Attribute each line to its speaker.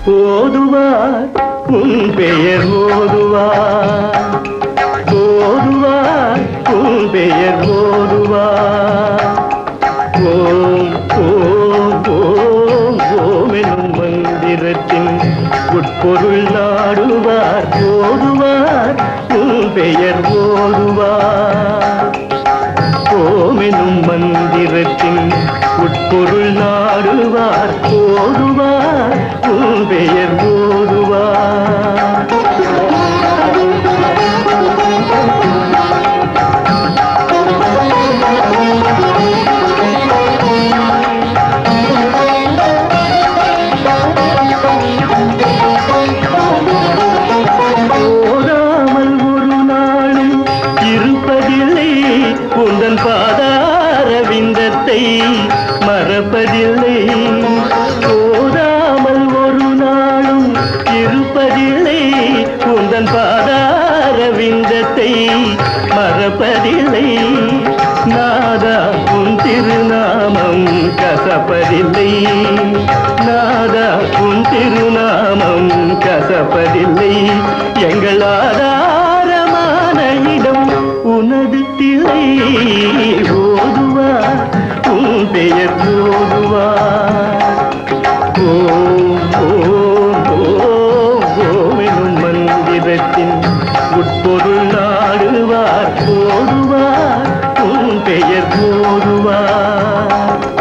Speaker 1: ஓதுவார் உன் பெயர் ஓதுவார். ஓதுவார் உன் பெயர் ஓதுவார். ஓம் ஓம் ஓம் ஓம் எனும் மந்திரத்தின் உட்பொருள் நாடுவார். ஓதுவார் உன் பெயர் ஓதுவார். ஓமெனும் மந்திரத்தின் உட்பொருள் நாடுவார் ஓதுவார் உன் பெயர் ஓதுவார் ஓதாமல் ஒரு நாளும் இருப்பதில்லை உந்தன் பாத பிறப்பதில்லை போதாமல் ஒரு நாளும் இருப்பதில்லை. உந்தன் பாதார விந்தத்தை மறப்பதில்லை. நாதா உன் திருநாமம் கசப்பதில்லை. நாதா உன் திருநாமம் கசப்பதில்லை. எங்கள் ஆதா பெயர் போடுவார் ஓம் ஓம் ஓம் ஓம் எனும் மந்திரத்தின் உட்பொருள் நாடுவார் போடுவார் உன் பெயர் போடுவார்